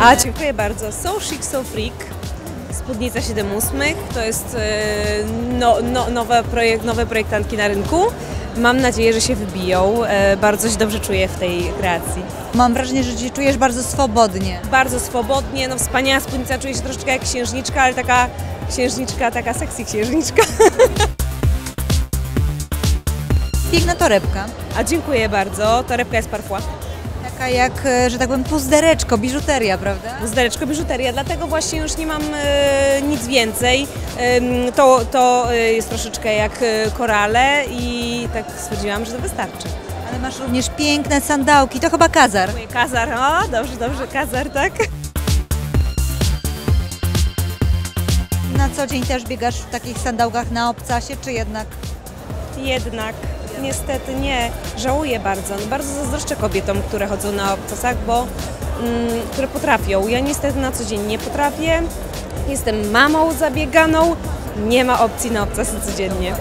A, dziękuję bardzo. So Chic, So Freak. Spódnica 7 ósmych. To jest e, no, no, nowe, projekt, nowe projektantki na rynku. Mam nadzieję, że się wybiją. E, bardzo się dobrze czuję w tej kreacji. Mam wrażenie, że się czujesz bardzo swobodnie. Bardzo swobodnie, no wspaniała spódnica, czuję się troszeczkę jak księżniczka, ale taka księżniczka, taka sexy księżniczka. Piękna torebka. A dziękuję bardzo. Torebka jest parfła. Taka jak, e, że tak powiem, puzdereczko, biżuteria, prawda? Zdereczko biżuteria, dlatego właśnie już nie mam e, nic więcej. To, to e, jest troszeczkę jak korale i tak stwierdziłam, że to wystarczy. Ale masz również piękne sandałki, to chyba kazar. Kazar, o dobrze, dobrze, kazar, tak? Na co dzień też biegasz w takich sandałkach na obcasie, czy jednak? Jednak niestety nie. Żałuję bardzo. No, bardzo zazdroszczę kobietom, które chodzą na obcasach, bo mm, które potrafią. Ja niestety na co dzień nie potrafię. Jestem mamą zabieganą. Nie ma opcji na obcasy codziennie.